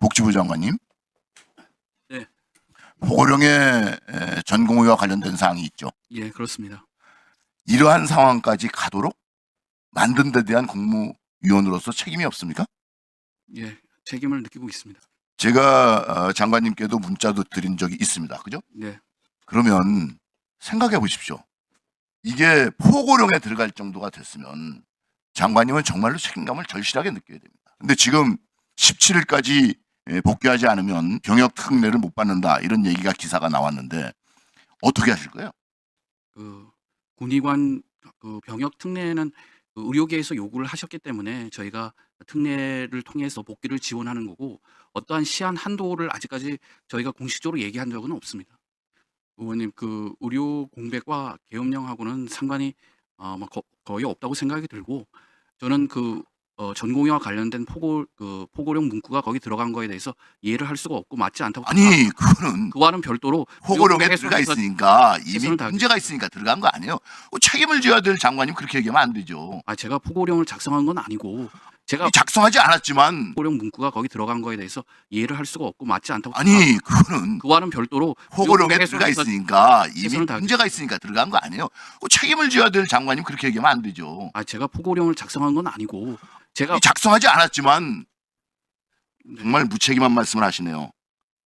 복지부 장관님. 네. 보고령에 에, 전공의와 관련된 사항이 있죠. 예, 그렇습니다. 이러한 상황까지 가도록 만든 데 대한 국무위원으로서 책임이 없습니까? 예, 책임을 느끼고 있습니다. 제가 어, 장관님께도 문자도 드린 적이 있습니다. 그죠? 네, 그러면 생각해 보십시오. 이게 포고령에 들어갈 정도가 됐으면 장관님은 정말로 책임감을 절실하게 느껴야 됩니다. 근데 지금 17일까지 복귀하지 않으면 병역 특례를 못 받는다 이런 얘기가 기사가 나왔는데 어떻게 하실 거예요? 그 군의관 그 병역 특례는 그 의료계에서 요구를 하셨기 때문에 저희가 특례를 통해서 복귀를 지원하는 거고 어떠한 시한 한도를 아직까지 저희가 공식적으로 얘기한 적은 없습니다. 의원님 그 의료 공백과 계엄령하고는 상관이 어, 뭐 거, 거의 없다고 생각이 들고 저는 그 어, 전공의와 관련된 포고 그 포고령 문구가 거기 들어간 거에 대해서 이해를 할 수가 없고 맞지 않다고. 아니 그거는 그와는 별도로 포고령에 의료 들어가 있으니까 이미 최선을. 문제가 있으니까 들어간 거 아니에요? 어, 책임을 져야 될 장관님 그렇게 얘기하면 안 되죠. 아 제가 포고령을 작성한 건 아니고 제가 작성하지 않았지만 포고령 문구가 거기 들어간 거에 대해서 이해를 할 수가 없고 맞지 않다고 아니. 그거는 그와는 별도로 의료 들어가 있으니까 이미. 문제가 있으니까 들어간 거 아니에요? 어, 책임을 져야 될 장관님 그렇게 얘기하면 안 되죠. 아 제가 포고령을 작성한 건 아니고 제가 작성하지 않았지만 네. 정말 무책임한 말씀을 하시네요.